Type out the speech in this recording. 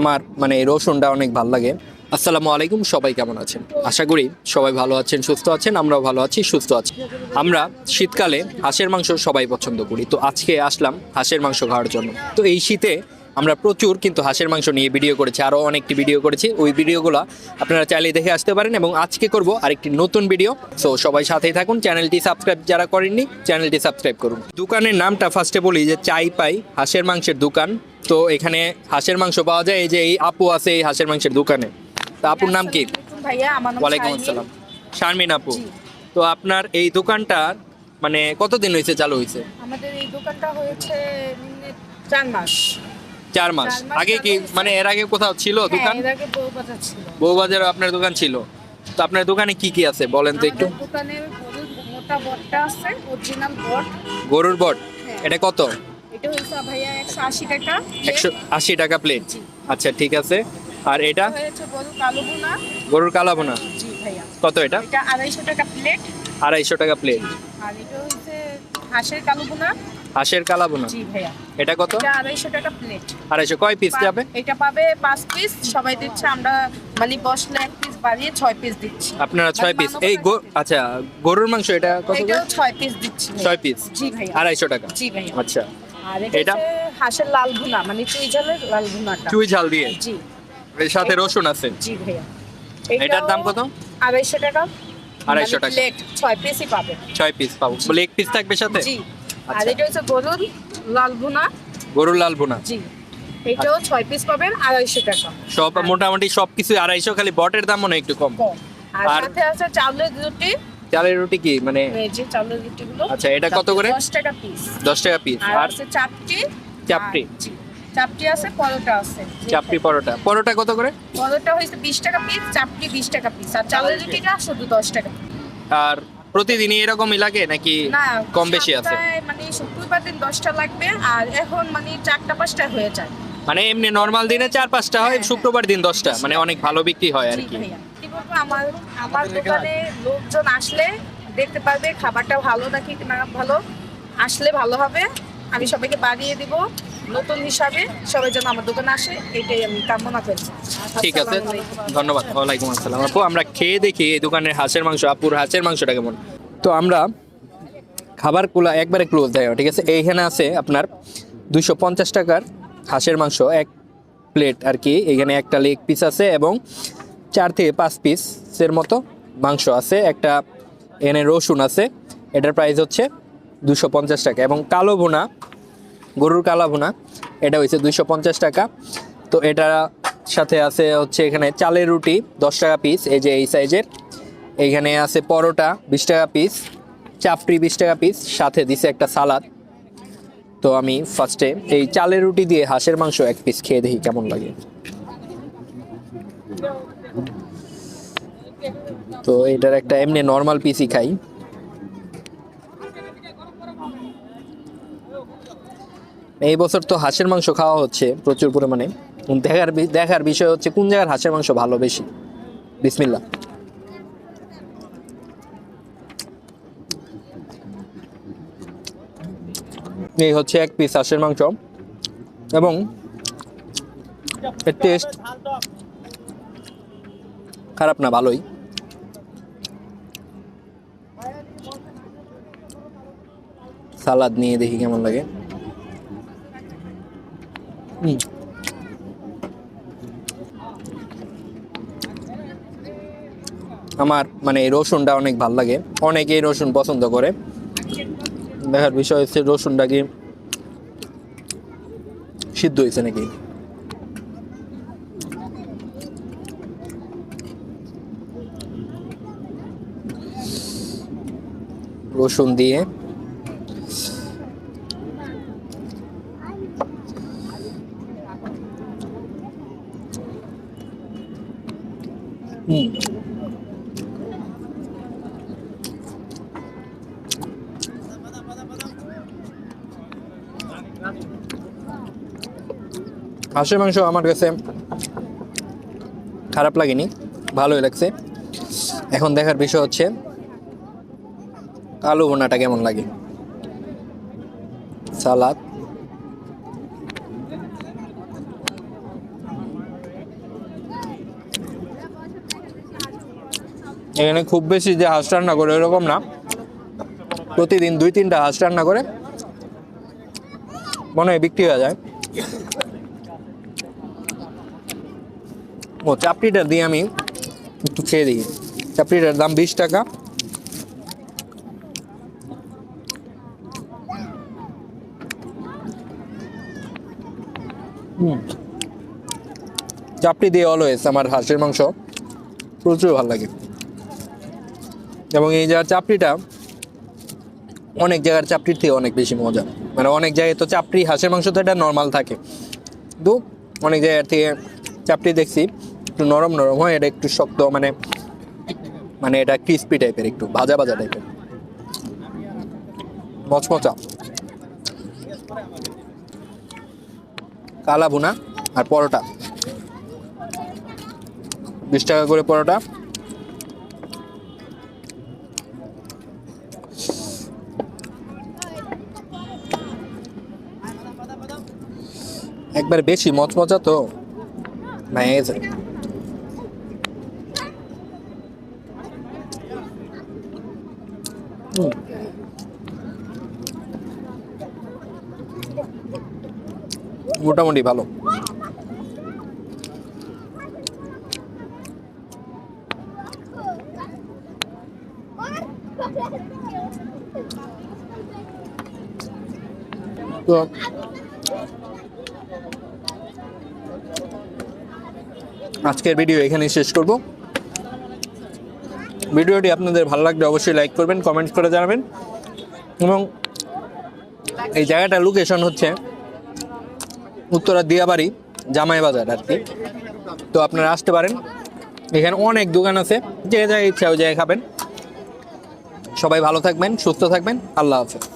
আমার মানে রসুনটা অনেক ভালো লাগে। আসসালামু আলাইকুম, সবাই কেমন আছেন? আশা করি সবাই ভালো আছেন, সুস্থ আছেন, আমরাও ভালো আছি, সুস্থ আছি। আমরা শীতকালে হাঁসের মাংস সবাই পছন্দ করি। তো আজকে আসলাম হাঁসের মাংস খাওয়ার জন্য। তো এই শীতে আমরা প্রচুর কিন্তু হাঁসের মাংস নিয়ে ভিডিও করেছি আরও অনেকটি ভিডিও করেছি। ওই ভিডিওগুলো আপনারা চাইলে দেখে আসতে পারেন এবং আজকে করব আরেকটি নতুন ভিডিও সো সবাই সাথেই থাকুন চ্যানেলটি সাবস্ক্রাইব যারা করেননি চ্যানেলটি সাবস্ক্রাইব করুন। দোকানের নামটা ফার্স্টে বলি যে চাই পাই হাঁসের মাংসের দোকান। তো এখানে হাঁসের মাংস পাওয়া যায় এই যে এই আপু আছে এই হাঁসের মাংসের দোকানে। তা আপুর নাম কি? ওয়ালাইকুম আসসালাম। শারমিন আপু। তো আপনার এই দোকানটা মানে কতদিন হয়েছে চালু হয়েছে? আমাদের এই দোকানটা হয়েছে চার মাস। চার মাস। আগে কি মানে এর আগে কোথাও ছিল দোকান? হ্যাঁ, এর বউবাজার আপনার দোকান ছিল। তো আপনার দোকানে কি কি আছে বলেন তো একটু? গরুর মোটা বটটা আছে অরিজিনাল বট। গরুর বট? হ্যাঁ। এটা কত? এটা ভাইয়া টাকা প্লেট আচ্ছা ঠিক আছে। আর এটা? এটা হয়েছে গরু কালো বোনা গরুর কালাবোনা জি ভাইয়া। কত এটা? টাকা প্লেট আড়াইশো টাকা প্লেট আর এটা হচ্ছে হাঁসের কালো বোনা হাঁসের কালাবোনা জি ভাইয়া। এটা কত? এটা আড়াইশো টাকা প্লেট আড়াইশো। কয় পিস যাবে? এটা পাবে পাঁচ পিস সবাই দিচ্ছে আমরা মানে বসলে এক পিস বাড়িয়ে ছয় পিস দিচ্ছি। আপনারা ছয় পিস এই আচ্ছা গরুর মাংস এটা কত? এটাও ছয় পিস দিচ্ছি। ছয় পিস জি ভাইয়া। আড়াইশো টাকা। জি ভাইয়া। আচ্ছা। আর এটা এটা? হাঁসের লাল ভুনা মানে চুই ঝালের লাল ভুনাটা। চুই ঝাল দিয়ে? জি। এর সাথে রসুন আছে? জি ভাইয়া। এটার দাম কত? আড়াইশো টাকা। আড়াইশো টাকা। প্লেট ছয় পিসই পাবে। ছয় পিস পাবো। বলে এক পিস থাকবে সাথে? জি। আর আচ্ছা। এটা হচ্ছে গরুর লাল ভুনা। গরুর লাল বোনা জি এটাও ছয় পিস পাবেন আড়াইশো টাকা। সব মোটামুটি সব কিছু আড়াইশো খালি বটের দাম মনে একটু কম। আর সাথে আছে চাউলের রুটি। চালের রুটি কি? মানে যে চাউলের রুটিগুলো। আচ্ছা, এটা কত করে? দশ টাকা পিস দশ টাকা পিস আর আছে চাপটি। চাপটি? চাপটি আছে পরোটা আছে। চাপড়ি পরোটা। পরোটা কত করে? পরোটা হয়েছে বিশ টাকা পিস চাপটি বিশ টাকা পিস আর চালের রুটিটা শুধু দশ টাকা আর প্রতিদিনই এরকমই লাগে নাকি না কম বেশি আছে? সপ্তাহে মানে শুক্রবার দিন দশটা লাগবে আর এখন মানে চারটা পাঁচটা হয়ে যায়। মানে এমনি নর্মাল দিনে চার পাঁচটা হয় হ্যাঁ, শুক্রবার দিন দশটা মানে অনেক ভালো বিক্রি হয় আর কি। বলব আমার আমার দোকানে লোকজন আসলে দেখতে পারবে খাবারটা ভালো নাকি না ভালো আসলে ভালো হবে। আমি সবাইকে বাড়িয়ে দিব। নতুন হিসাবে সবাই যেন আমার দোকানে আসে এটাই আমি কামনা করি। ঠিক আছে ধন্যবাদ। ওয়ালাইকুম আসসালাম। আপু আমরা খেয়ে দেখি এই দোকানের হাঁসের মাংস। আপুর হাঁসের মাংসটা কেমন? তো আমরা খাবারগুলো একবারে ক্লোজ দেয় ঠিক আছে? এইখানে আছে আপনার দুশো পঞ্চাশ টাকার হাঁসের মাংস এক প্লেট আর কি। এখানে একটা লেগ পিস আছে এবং চার থেকে পাঁচ পিসের মতো মাংস আছে। একটা এখানে রসুন আছে। এটার প্রাইস হচ্ছে দুশো পঞ্চাশ টাকা। এবং কালো ভুনা গরুর কালা ভুনা। এটা হয়েছে দুইশো পঞ্চাশ টাকা। তো এটার সাথে আছে হচ্ছে এখানে চালের রুটি, দশ টাকা পিস এই যে এই সাইজের এইখানে আছে পরোটা, বিশ টাকা পিস চাপড়ি বিশ টাকা পিস সাথে দিছে একটা সালাদ। তো আমি ফার্স্টে এই চালের রুটি দিয়ে হাঁসের মাংস এক পিস খেয়ে দেখি কেমন লাগে। তো এটার একটা এমনি নর্মাল পিসই খাই। এই বছর তো হাঁসের মাংস খাওয়া হচ্ছে প্রচুর পরিমাণে। দেখার দেখার বিষয় হচ্ছে কোন জায়গার হাঁসের মাংস ভালো বেশি? বিসমিল্লা এই হচ্ছে এক পিস হাঁসের মাংস। এবং এর টেস্ট খারাপ না, ভালোই। সালাদ নিয়ে দেখি কেমন লাগে। আমার মানে এই রসুনটা অনেক ভালো লাগে। অনেকে এই রসুন পছন্দ করে। দেখার বিষয় হচ্ছে রসুনটা কি সিদ্ধ হয়েছে নাকি? রসুন দিয়ে হাঁসের মাংস আমার কাছে খারাপ লাগেনি, ভালোই লাগছে। এখন দেখার বিষয় হচ্ছে, আলু ভুনাটা কেমন লাগে? সালাদ এখানে খুব বেশি যে হাঁস রান্না করে এরকম না। প্রতিদিন দুই, তিনটা হাঁস রান্না করে। মনে হয় বিক্রি হয়ে যায়। ও, চাপড়িটা দিয়ে আমি। একটু খেয়ে দিই চাপড়িটার দাম বিশ টাকা। চাপড়ি দিয়ে অলওয়েজ আমার হাঁসের মাংস প্রচুর ভালো লাগে। এবং এই জায়গার চাপড়িটা, অনেক জায়গার চাপড়ির থেকে অনেক বেশি মজা। মানে অনেক জায়গায় তো চাপড়ি, হাঁসের মাংস তো এটা নর্মাল থাকে। কিন্তু অনেক জায়গার থেকে চাপড়ি দেখছি, একটু নরম নরম হয়, এটা একটু শক্ত মানে মানে এটা ক্রিস্পি টাইপের একটু ভাজা ভাজা টাইপের মচমচা। কালা ভুনা আর পরোটা। বিশ টাকা করে পরোটা। একবার বেশি মচমচা তো মোটামুটি ভালো। তো আজকের ভিডিও এখানেই শেষ করব। ভিডিওটি আপনাদের ভালো লাগলে অবশ্যই লাইক করবেন, কমেন্ট করে জানাবেন। এবং এই জায়গাটার লোকেশন হচ্ছে উত্তরা দিয়াবাড়ি জামাই বাজার আর কি। তো আপনারা আসতে পারেন। এখানে অনেক দোকান আছে, যে জায়গায় ইচ্ছা ওই জায়গায় খাবেন। সবাই ভালো থাকবেন, সুস্থ থাকবেন। আল্লাহ হাফেজ।